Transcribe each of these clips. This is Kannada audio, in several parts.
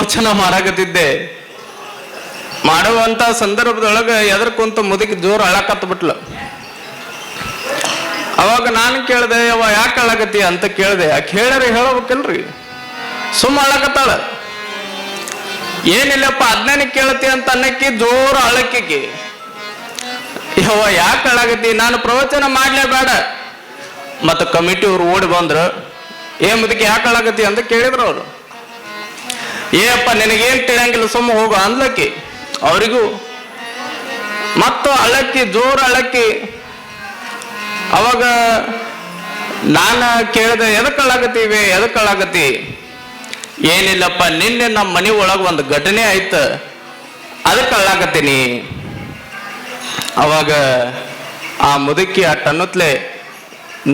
ಪ್ರವಚನ ಮಾಡಾಕತ್ತಿದ್ದೆ. ಮಾಡುವಂತ ಸಂದರ್ಭದೊಳಗ ಎದ್ರ ಕುಂತ ಮುದುಕಿ ಜೋರು ಅಳಕತ್ತ ಬಿಟ್ಲ. ಅವಾಗ ನಾನು ಕೇಳ್ದೆ ಅವ ಯಾಕೆ ಅಳಕತ್ತಿ? ಅಂತ ಕೇಳ್ದೆ. ಯಾಕೆ ಹೇಳ್ರಿ ಹೇಳಬೇಕಲ್ರಿ. ಸುಮ್ಮ ಅಳಕತ್ತಾಳ. ಏನಿಲ್ಲಪ್ಪ, ಅದ್ನೇನ ಕೇಳತಿ? ಅಂತ ಅನ್ನಕ್ಕೆ ಜೋರು ಅಳಕಿಗೆ ಯವ್ವ, ಯಾಕೆ ಅಳಗತಿ ನಾನು ಪ್ರವಚನ ಮಾಡ್ಲೇಬೇಡ ಮತ್ತ ಕಮಿಟಿ ಅವ್ರು ಓಡಿ ಬಂದ್ರು, ಏ ಮುದಕ್ಕೆ ಯಾಕೆ ಅಳಗತಿ ಅಂತ ಕೇಳಿದ್ರು ಅವರು. ಏಪ್ಪ ನಿನಗೇನ್ ತಿಳಿಯಂಗಿಲ್ಲ ಸುಮ್ಮ ಹೋಗು ಅನ್ಲಕ್ಕಿ ಅವರಿಗೂ ಮತ್ತು ಅಳಕ್ಕಿ, ಜೋರು ಅಳಕ್ಕಿ. ಅವಾಗ ನಾನು ಕೇಳಿದೆ ಎದಕ್ಕೆ ಅಳಾಗತ್ತೀವಿ ಏನಿಲ್ಲಪ್ಪ, ನಿನ್ನೆ ನಮ್ಮ ಮನೆ ಒಳಗೆ ಒಂದು ಘಟನೆ ಆಯ್ತು. ಅದಕ್ಕೆ ಅವಾಗ ಆ ಮುದುಕಿ ಆ ಟನ್ನುತ್ಲೆ,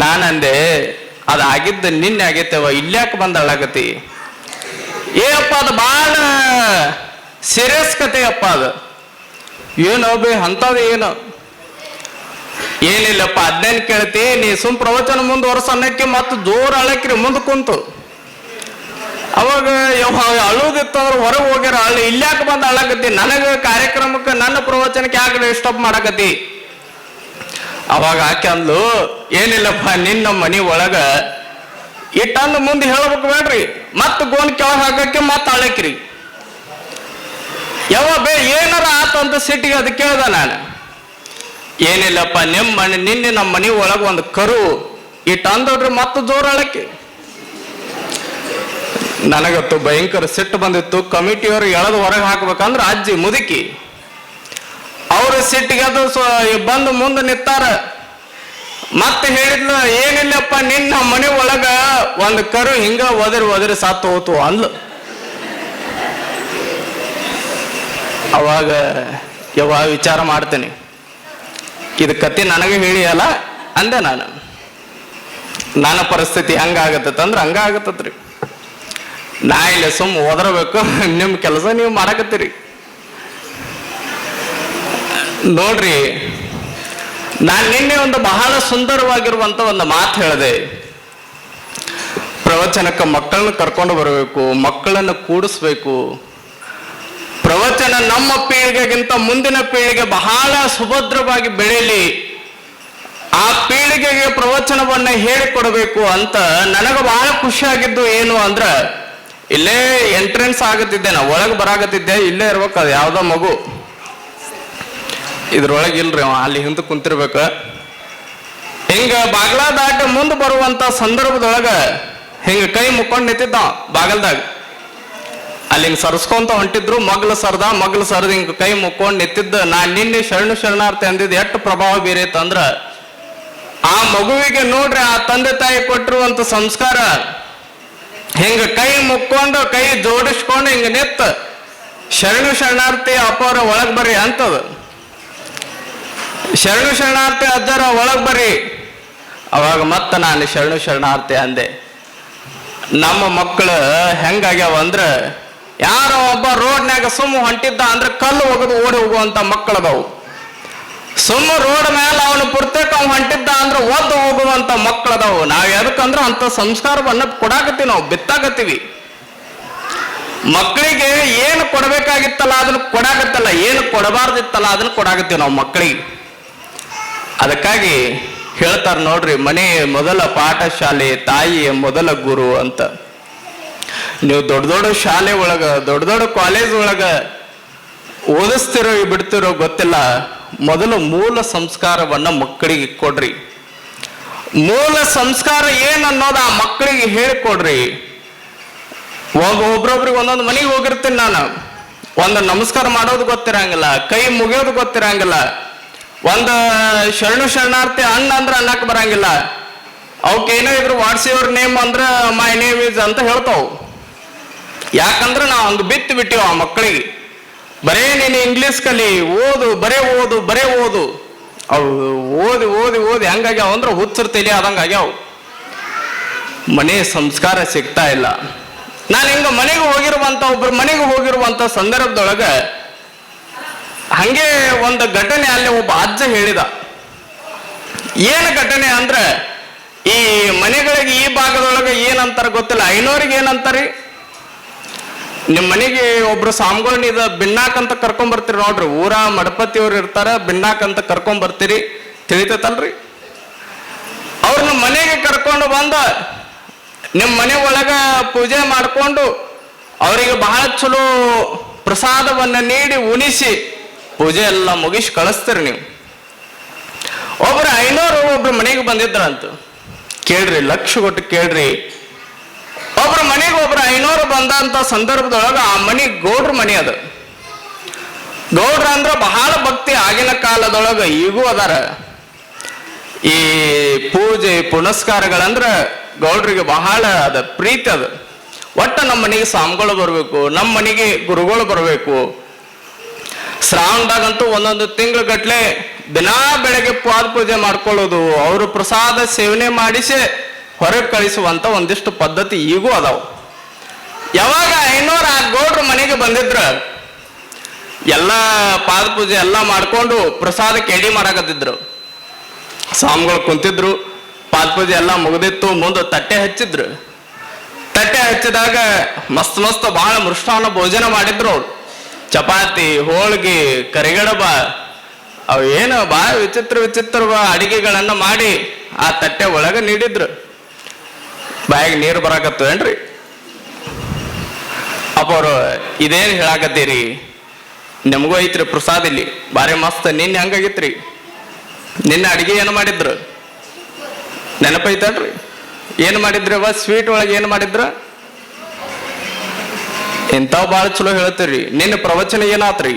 ನಾನಂದೆ ಅದು ಆಗಿದ್ದ ನಿನ್ನೆ ಆಗೈತವ ಇಲ್ಯಾಕೆ ಬಂದು ಅಳ್ಳಾಕತಿ ಏ ಅಪ್ಪ ಅದು ಭಾಳ ಸೀರಿಯಸ್ ಕತೆ ಅಪ್ಪ ಅದು. ಏನು ಬೇ, ಅಂಥದ್ದು ಏನು. ಏನಿಲ್ಲಪ್ಪ ಅದನ್ನೇನು ಕೇಳ್ತಿ, ನೀ ಸುಮ್ ಪ್ರವಚನ ಮುಂದುವರ್ಸ ಅನ್ನಕ್ಕೆ ಮತ್ತೆ ಜೋರ್ ಅಳಕ್ರಿ, ಮುಂದೆ ಕುಂತು. ಅವಾಗ ಯಾವ ಅಳುದಿತ್ತಂದ್ರೆ ಹೊರಗೆ ಹೋಗ್ಯಾರ ಅಳ್ಳಿ ಇಲ್ಯಾಕೆ ಬಂದು ಅಳಕತ್ತಿ? ನನಗೆ ಕಾರ್ಯಕ್ರಮಕ್ಕೆ, ನನ್ನ ಪ್ರವಚನಕ್ಕೆ ಯಾಕೆ ಡಿಸ್ಟರ್ಬ್ ಮಾಡಕತ್ತಿ? ಅವಾಗ ಆಕೆ ಅಂದ್ಲು, ಏನಿಲ್ಲಪ್ಪ, ನಿನ್ನ ಮನಿ ಒಳಗ ಇಟ್ಟಂದು ಮುಂದೆ ಹೇಳ್ಬೇಕು ಬೇಡ್ರಿ. ಮತ್ತ ಗೋನ್ ಕೆಳಗೆ ಹಾಕಕ್ಕೆ ಮತ್ತೆ ಅಳಕ್ರಿ ಯಾವ ಬೇ, ಏನಾರ ಆತು ಅಂತ ಸಿಟ್ಟಿಗೆ ಅದು ಕೇಳ್ದ ನಾನು. ಏನಿಲ್ಲಪ್ಪ ನಿಮ್ಮ ಮನೆ, ನಿನ್ನೆ ನಮ್ಮ ಮನೆ ಒಳಗೆ ಒಂದು ಕರು ಇಟ್ಟಂದೋಡ್ರಿ ಮತ್ತೆ ಜೋರು ಅಳಕ್ಕೆ ನನಗತ್ತು ಭಯಂಕರ ಸಿಟ್ಟು ಬಂದಿತ್ತು. ಕಮಿಟಿಯವರು ಎಳೆದು ಹೊರಗೆ ಹಾಕ್ಬೇಕಂದ್ರೆ ಅಜ್ಜಿ ಮುದುಕಿ. ಅವ್ರ ಸಿಟ್ಟಿಗೆ ಅದು ಬಂದು ಮುಂದೆ ನಿತ್ತಾರ ಮತ್ತೆ ಹೇಳಿದ್ಲ ಏನಿಲ್ಲಪ್ಪ, ನಿನ್ನ ಮನೆ ಒಳಗ ಒಂದು ಕರು ಹಿಂಗ ಒದರಿ ಒದರಿ ಸಾತ್ ಹೋತು ಅಂದ್ಲು. ಅವಾಗ ಯಾವಾಗ ವಿಚಾರ ಮಾಡ್ತೇನೆ. ಇದು ಕತೆ ನನಗೆ ಹೇಳಿಯಲ್ಲ ಅಂದೆ ನಾನು. ನನ್ನ ಪರಿಸ್ಥಿತಿ ಹಂಗಾಗತ್ತಂದ್ರೆ ಹಂಗಾಗತ್ತತ್ರಿ ನಾ ಇಲ್ಲ ಸುಮ್ ಓದರಬೇಕು ನಿಮ್ ಕೆಲಸ ನೀವು ಮಾಡಕತ್ತೀರಿ. ನೋಡ್ರಿ ನಾನ್ ನಿನ್ನೆ ಒಂದು ಬಹಳ ಸುಂದರವಾಗಿರುವಂತ ಒಂದು ಮಾತು ಹೇಳಿದೆ. ಪ್ರವಚನಕ್ಕೆ ಮಕ್ಕಳನ್ನು ಕರ್ಕೊಂಡು ಬರಬೇಕು, ಮಕ್ಕಳನ್ನು ಕೂಡಿಸ್ಬೇಕು. ಪ್ರವಚನ ನಮ್ಮ ಪೀಳಿಗೆಗಿಂತ ಮುಂದಿನ ಪೀಳಿಗೆ ಬಹಳ ಸುಭದ್ರವಾಗಿ ಬೆಳೀಲಿ. ಆ ಪೀಳಿಗೆಗೆ ಪ್ರವಚನವನ್ನ ಹೇಳಿಕೊಡಬೇಕು ಅಂತ ನನಗೆ ಬಹಳ ಖುಷಿಯಾಗಿದ್ದು ಏನು ಅಂದ್ರ, ಇಲ್ಲೇ ಎಂಟ್ರೆನ್ಸ್ ಆಗತ್ತಿದ್ದೆ, ನಾ ಒಳಗೆ ಬರಾಗತ್ತಿದ್ದೆ, ಇಲ್ಲೇ ಇರ್ಬೇಕು ಅದು ಯಾವುದೋ ಮಗು. ಇದ್ರೊಳಗೆ ಇಲ್ರಿ ಅವ, ಅಲ್ಲಿ ಹಿಂದೆ ಕುಂತಿರ್ಬೇಕು. ಹಿಂಗ ಬಾಗ್ಲ ದಾಟಿ ಮುಂದೆ ಬರುವಂತ ಸಂದರ್ಭದೊಳಗ ಹಿಂಗ ಕೈ ಮುಕ್ಕೊಂಡು ನಿಂತಿದ್ದ ಬಾಗಲ್ದಾಗ. ಅಲ್ಲಿ ಹಿಂಗ ಸರ್ಸ್ಕೊಂತ ಹೊಂಟಿದ್ರು, ಮಗ್ಲ ಸರ್ದ ಮಗ್ಲ ಸರ್ದ ಹಿಂಗ ಕೈ ಮುಕ್ಕೊಂಡು ನಿಂತಿದ್ದ. ನಾ ನಿನ್ನೆ ಶರಣು ಶರಣಾರ್ಥಿ ಅಂದಿದ್ ಎಷ್ಟು ಪ್ರಭಾವ ಬೀರೈತಂದ್ರ ಆ ಮಗುವಿಗೆ ನೋಡ್ರಿ, ಆ ತಂದೆ ತಾಯಿ ಕೊಟ್ಟಿರುವಂತ ಸಂಸ್ಕಾರ. ಹಿಂಗ ಕೈ ಮುಕ್ಕೊಂಡು, ಕೈ ಜೋಡಿಸ್ಕೊಂಡು ಹಿಂಗ ನಿತ್ತ ಶರಣು ಶರಣಾರ್ಥಿ ಅಪ್ಪವ್ರ ಒಳಗ್ ಬರ್ರಿ ಅಂತದ. ಶರಣು ಶರಣಾರ್ಥಿ ಅಜ್ಜರ ಒಳಗೆ ಬರ್ರಿ. ಅವಾಗ ಮತ್ತೆ ನಾನು ಶರಣು ಶರಣಾರ್ಥಿ ಅಂದೆ. ನಮ್ಮ ಮಕ್ಕಳು ಹೆಂಗಾಗ್ಯಾವ ಅಂದ್ರೆ, ಯಾರೋ ಒಬ್ಬ ರೋಡ್ನ್ಯಾಗ ಸುಮ್ಮ ಹೊಂಟಿದ್ದ ಅಂದ್ರೆ ಕಲ್ಲು ಒಗದು ಓಡಿ ಹೋಗುವಂತ ಮಕ್ಕಳದವು ಸುಮ್ಮ ರೋಡ್ ಮೇಲೆ ಅವನು ಪುರ್ತೇಕ ಅವ್ ಹೊಂಟಿದ್ದ ಅಂದ್ರೆ ಒದ್ದು ಹೋಗುವಂತ ಮಕ್ಕಳದವು ನಾವ್ ಅಂದ್ರೆ ಅಂತ ಸಂಸ್ಕಾರವನ್ನ ಕೊಡಾಕತ್ತೀವಿ ನಾವು, ಬಿತ್ತಾಕತ್ತೀವಿ. ಮಕ್ಕಳಿಗೆ ಏನು ಕೊಡಬೇಕಾಗಿತ್ತಲ್ಲ ಅದನ್ನ ಕೊಡಾಕತ್ತಲ್ಲ, ಏನು ಕೊಡಬಾರ್ದಿತ್ತಲ್ಲ ಅದನ್ನ ಕೊಡಾಕತ್ತೀವಿ ನಾವು ಮಕ್ಕಳಿಗೆ ಅದಕ್ಕಾಗಿ ಹೇಳ್ತಾರೆ ನೋಡ್ರಿ, ಮನೆ ಮೊದಲ ಪಾಠಶಾಲೆ ತಾಯಿಯ ಮೊದಲ ಗುರು ಅಂತ. ನೀವು ದೊಡ್ಡ ದೊಡ್ಡ ಶಾಲೆ ಒಳಗ, ದೊಡ್ಡ ದೊಡ್ಡ ಕಾಲೇಜ್ ಒಳಗ ಓದಿಸ್ತಿರೋ ಬಿಡ್ತಿರೋ ಗೊತ್ತಿಲ್ಲ. ಮೊದಲು ಮೂಲ ಸಂಸ್ಕಾರವನ್ನ ಮಕ್ಕಳಿಗೆ ಕೊಡ್ರಿ. ಮೂಲ ಸಂಸ್ಕಾರ ಏನ್ ಅನ್ನೋದು ಆ ಮಕ್ಕಳಿಗೆ ಹೇಳಿಕೊಡ್ರಿ. ಒಬ್ಬ ಒಬ್ರೊಬ್ರಿಗೆ ಒಂದೊಂದು ಮನೆಗೆ ಹೋಗಿರ್ತೀನಿ ನಾನು. ಒಂದು ನಮಸ್ಕಾರ ಮಾಡೋದು ಗೊತ್ತಿರಂಗಿಲ್ಲ, ಕೈ ಮುಗಿಯೋದು ಗೊತ್ತಿರಂಗಿಲ್ಲ. ಒಂದು ಶರಣು ಶರಣಾರ್ಥಿ ಅಣ್ಣ ಅಂದ್ರೆ ಅನ್ನಕ್ ಬರಂಗಿಲ್ಲ. ಅವಕ್ಕೆ ಏನೋ ಇದ್ರು ವಾಟ್ಸ್ ಯುವರ್ ನೇಮ್ ಅಂದ್ರೆ ಮೈ ನೇಮ್ ಇಸ್ ಅಂತ ಹೇಳ್ತಾವ್. ಯಾಕಂದ್ರೆ ನಾವು ಒಂದು ಬಿತ್ತು ಬಿಟ್ಟಿವ ಆ ಮಕ್ಕಳಿಗೆ ಬರೇ ನೀನು ಇಂಗ್ಲಿಷ್ ಕಲಿ, ಓದು, ಬರೇ ಓದು ಬರೇ ಓದು. ಅವು ಓದಿ ಓದಿ ಓದಿ ಹೆಂಗಾಗ್ಯಾವ ಅಂದ್ರೆ ಹುಚ್ಚರ್ ತಲೆ ಆದಂಗ ಆಗ್ಯಾವ. ಮನೆ ಸಂಸ್ಕಾರ ಸಿಗ್ತಾ ಇಲ್ಲ. ನಾನು ಹಿಂಗ ಮನೆಗೆ ಹೋಗಿರುವಂತ ಒಬ್ರು ಮನೆಗೆ ಹೋಗಿರುವಂತ ಸಂದರ್ಭದೊಳಗ ಹಂಗೆ ಒಂದು ಘಟನೆ ಅಲ್ಲಿ ಒಬ್ಬ ಅಜ್ಜ ಹೇಳಿದ. ಏನು ಘಟನೆ ಅಂದ್ರೆ, ಈ ಮನೆಗಳಿಗೆ ಈ ಭಾಗದೊಳಗೆ ಏನಂತಾರ ಗೊತ್ತಿಲ್ಲ. ಐನೋರಿಗೆ ಏನಂತಾರಿ? ನಿಮ್ಮ ಮನೆಗೆ ಒಬ್ರು ಸ್ವಾಮಿಗಳನ್ನ ಇದ ಬಿನ್ನಾಕ್ ಅಂತ ಕರ್ಕೊಂಡ್ ಬರ್ತೀರಿ ನೋಡ್ರಿ. ಊರ ಮಡಪತಿಯವ್ರು ಇರ್ತಾರ, ಬಿನ್ನಾಕ್ ಅಂತ ಕರ್ಕೊಂಡ್ ಬರ್ತೀರಿ. ತಿಳಿತೈತಲ್ರಿ? ಅವ್ರನ್ನ ಮನೆಗೆ ಕರ್ಕೊಂಡು ಬಂದ ನಿಮ್ಮ ಮನೆ ಒಳಗ ಪೂಜೆ ಮಾಡ್ಕೊಂಡು, ಅವರಿಗೆ ಬಹಳ ಚಲೋ ಪ್ರಸಾದವನ್ನ ನೀಡಿ ಉಣಿಸಿ ಪೂಜೆ ಎಲ್ಲ ಮುಗಿಸಿ ಕಳಿಸ್ತೀರಿ ನೀವು. ಒಬ್ರು ಐನೂರು ಒಬ್ರು ಮನೆಗೆ ಬಂದಿದ್ರಂತ ಕೇಳ್ರಿ, ಲಕ್ಷ ಕೊಟ್ಟು ಕೇಳ್ರಿ. ಒಬ್ರ ಮನೆಗೆ ಒಬ್ರು ಐನೂರು ಬಂದಂತ ಸಂದರ್ಭದೊಳಗ ಆ ಮನಿ ಗೌಡ್ರ ಮನಿ ಅದು. ಗೌಡ್ರ ಅಂದ್ರ ಬಹಳ ಭಕ್ತಿ ಆಗಿನ ಕಾಲದೊಳಗ ಈಗೂ ಅದಾರ. ಈ ಪೂಜೆ ಪುನಸ್ಕಾರಗಳಂದ್ರ ಗೌಡ್ರಿಗೆ ಬಹಳ ಅದ, ಪ್ರೀತಿ ಅದು. ಒಟ್ಟ ನಮ್ಮ ಮನೆಗೆ ಸ್ವಾಮಿಗಳು ಬರಬೇಕು ನಮ್ಮ ಮನೆಗೆ ಗುರುಗಳು ಬರ್ಬೇಕು. ಶ್ರಾವಣದಾಗಂತೂ ಒಂದೊಂದು ತಿಂಗಳ ಗಟ್ಲೆ ದಿನಾ ಬೆಳಗ್ಗೆ ಪಾದ ಪೂಜೆ ಮಾಡ್ಕೊಳ್ಳೋದು, ಅವರು ಪ್ರಸಾದ ಸೇವನೆ ಮಾಡಿಸಿ ಹೊರಗೆ ಕಳಿಸುವಂತ ಒಂದಿಷ್ಟು ಪದ್ಧತಿ ಈಗೂ ಅದಾವ. ಯಾವಾಗ ಐನೂರ ಗೌಡ್ರ ಮನೆಗೆ ಬಂದಿದ್ರ, ಎಲ್ಲ ಪಾದ ಪೂಜೆ ಎಲ್ಲ ಮಾಡ್ಕೊಂಡು ಪ್ರಸಾದಕ್ಕೆ ಎಡಿ ಮಾಡಕತ್ತಿದ್ರು. ಸ್ವಾಮಿಗಳು ಕುಂತಿದ್ರು, ಪಾದ ಪೂಜೆ ಎಲ್ಲ ಮುಗಿದಿತ್ತು, ಮುಂದೆ ತಟ್ಟೆ ಹಚ್ಚಿದ್ರು. ತಟ್ಟೆ ಹಚ್ಚಿದಾಗ ಮಸ್ತ್ ಮಸ್ತ್ ಬಹಳ ಮೃಷ್ಟಾನ್ನ ಭೋಜನ ಮಾಡಿದ್ರು ಅವ್ರು. ಚಪಾತಿ, ಹೋಳ್ಗಿ, ಕರಿಗಡಬ, ಅವು ಏನು ಭಾಳ ವಿಚಿತ್ರ ವಿಚಿತ್ರ ಅಡಿಗೆಗಳನ್ನ ಮಾಡಿ ಆ ತಟ್ಟೆ ಒಳಗೆ ನೀಡಿದ್ರು. ಬಾಯಿಗೆ ನೀರು ಬರಾಕತ್ತು ಏನ್ರಿ? ಅಪ್ಪ ಅವರು ಇದೇನು ಹೇಳಾಕತ್ತೀರಿ? ನಿಮಗೂ ಐತ್ರಿ ಪ್ರಸಾದ ಇಲ್ಲಿ. ಭಾರಿ ಮಸ್ತ್. ನಿನ್ನೆ ಹಂಗಾಗಿತ್ರಿ? ನಿನ್ನೆ ಅಡಿಗೆ ಏನು ಮಾಡಿದ್ರು? ನೆನಪೈತಲ್ರಿ ಏನು ಮಾಡಿದ್ರವ ಸ್ವೀಟ್ ಒಳಗೆ ಏನು ಮಾಡಿದ್ರ? ಇಂಥವ್ ಭಾಳ ಚಲೋ ಹೇಳ್ತೀರಿ ನಿನ್ನ ಪ್ರವಚನ ಏನಾತ್ರಿ?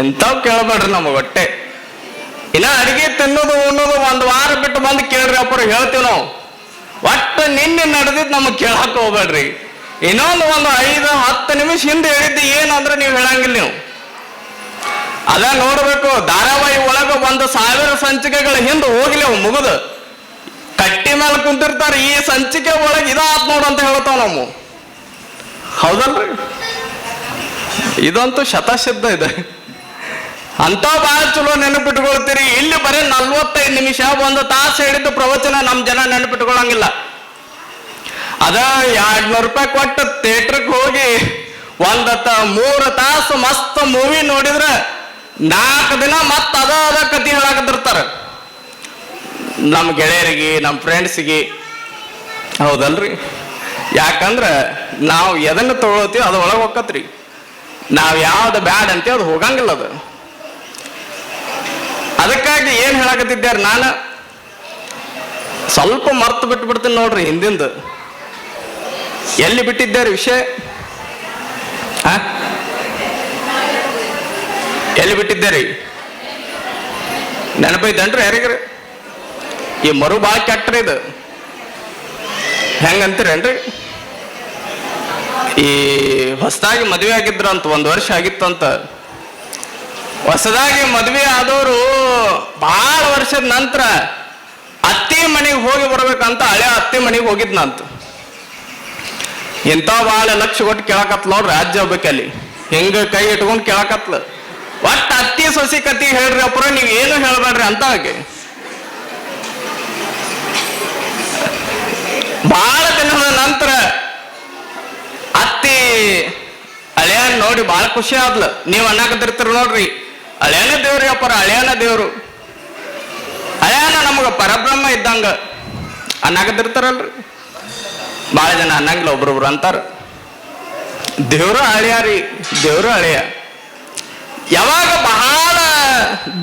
ಇಂಥವ್ ಕೇಳಬೇಡ್ರಿ ನಮಗೆ ಹೊಟ್ಟೆ. ಇನ್ನ ಅಡಿಗೆ ತಿನ್ನೋದು, ಉಣ್ಣೋದು ಒಂದ್ ವಾರ ಬಿಟ್ಟು ಬಂದು ಕೇಳ್ರಿ ಅಪ್ಪರು, ಹೇಳ್ತೀವಿ ನಾವು. ಒಟ್ಟು ನಿನ್ನೆ ನಡೆದಿದ್ದು ನಮಗೆ ಕೇಳಾಕ ಹೋಗ್ಬೇಡ್ರಿ. ಇನ್ನೊಂದು ಒಂದು ಐದು, ಹತ್ತು ನಿಮಿಷ ಹಿಂದೆ ಹೇಳಿದ್ದು ಏನಂದ್ರೆ ನೀವು ಹೇಳಂಗಿಲ್ಲ ನೀವು. ಅದ ನೋಡ್ಬೇಕು, ಧಾರಾವಾಹಿ ಒಳಗ ಒಂದು ಸಾವಿರ ಸಂಚಿಕೆಗಳ ಹಿಂದೆ ಹೋಗಿಲ್ಲ ಅವ್ ಮುಗಿದು. ಕಟ್ಟಿ ಮೇಲೆ ಕುಂತಿರ್ತಾರ, ಈ ಸಂಚಿಕೆ ಒಳಗೆ ಇದಾತ್ ನೋಡು ಅಂತ ಹೇಳ್ತಾವ ನಾವು. ಹೌದಲ್ರಿ? ಇದಂತೂ ಶತಸಿದ್ಧ ಇದೆ. ಅಂತ ಬಹಳ ಚಲೋ ನೆನಪಿಟ್ಕೊಳ್ತೀರಿ. ಇಲ್ಲಿ ಬರೀ ನಲ್ವತ್ತೈದು ನಿಮಿಷ ಒಂದು ತಾಸು ಹೇಳಿದ್ದು ಪ್ರವಚನ ನಮ್ಮ ಜನ ನೆನಪಿಟ್ಕೊಳಂಗಿಲ್ಲ. ಅದ ಎರಡ್ನೂರು ರೂಪಾಯಿ ಕೊಟ್ಟು ಥಿಯೇಟ್ರಿಗೆ ಹೋಗಿ ಒಂದ ಮೂರು ತಾಸು ಮಸ್ತ್ ಮೂವಿ ನೋಡಿದ್ರೆ ನಾಲ್ಕು ದಿನ ಮತ್ತ ಅದ ಅದ ಕತಿ ಹೇಳಾಕತಿರ್ತಾರ ನಮ್ಮ ಗೆಳೆಯರಿಗೆ ನಮ್ಮ ಫ್ರೆಂಡ್ಸಿಗೆ ಹೌದಲ್ರಿ? ಯಾಕಂದ್ರ ನಾವು ಎದನ್ನ ತಗೊಳ್ತೀವಿ ಅದು ಒಳಗೆ ಹೋಗತ್ರಿ ನಾವು ಯಾವ್ದು ಬ್ಯಾಡ್ ಅಂತ ಅದು ಹೋಗಂಗಿಲ್ಲ ಅದು. ಅದಕ್ಕಾಗಿ ಏನ್ ಹೇಳಕತ್ತಿದ್ದಾರೆ ನಾನು? ಸ್ವಲ್ಪ ಮರ್ತು ಬಿಟ್ಟು ಬಿಡ್ತೀನಿ ನೋಡ್ರಿ ಹಿಂದಿಂದ. ಎಲ್ಲಿ ಬಿಟ್ಟಿದ್ದಾರೆ ವಿಷಯ? ಎಲ್ಲಿ ಬಿಟ್ಟಿದ್ದೀರಿ ನೆನಪೈತನ್ರಿ ಯಾರಿಗ್ರಿ? ಈ ಮರು ಭಾಳ ಕೆಟ್ಟ್ರಿ ಇದು. ಹೆಂಗಂತೀರೇನ್ರಿ? ಈ ಹೊಸದಾಗಿ ಮದುವೆ ಆಗಿದ್ರಂತ, ಒಂದು ವರ್ಷ ಆಗಿತ್ತಂತ. ಹೊಸದಾಗಿ ಮದುವೆ ಆದವರು ಬಹಳ ವರ್ಷದ ನಂತರ ಅತ್ತಿ ಮನೆಗೆ ಹೋಗಿ ಬರ್ಬೇಕಂತ ಹಳೆ ಅತ್ತಿ ಮನೆಗೆ ಹೋಗಿದ್ನಂತ. ಇಂಥ ಭಾಳ ಲಕ್ಷ ಕೊಟ್ಟು ಕೇಳಕತ್ಲ ನೋಡ್ರಿ ರಾಜ್ಯ ಹೋಗ್ಬೇಕಲ್ಲಿ ಹೆಂಗ ಕೈ ಇಟ್ಕೊಂಡು ಕೇಳಕತ್ಲ. ಒಟ್ಟು ಅತ್ತಿ ಸೊಸಿ ಕತಿ ಹೇಳ್ರಿ ಅಪ್ಪರ ನೀವ್ ಏನು ಹೇಳ್ಬೇಡ್ರಿ ಅಂತ ಆಕೆ ಬಹಳ ದಿನದ ನಂತರ ಅತ್ತಿ ಹಳೆಯನ್ ನೋಡಿ ಬಹಳ ಖುಷಿ ಆದ್ಲು. ನೀವ್ ಅನ್ನಕತ್ತಿರ್ತೀರ ನೋಡ್ರಿ. ಹಳೆಯನ ದೇವ್ರಿ ಅಪ್ಪರ ಹಳೆಯನ ದೇವ್ರು. ಹಳೆಯನ ನಮಗ ಪರಬ್ರಹ್ಮ ಇದ್ದಂಗ. ಅನ್ನಕತ್ತಿರ್ತಾರಲ್ರಿ ಬಹಳ ಜನ ಅನ್ನಂಗಿಲ್ಲ ಒಬ್ರೊಬ್ರು ಅಂತಾರ. ದೇವ್ರು ಅಳಿಯಾರಿ ದೇವ್ರು ಅಳಿಯ. ಯಾವಾಗ ಬಹಳ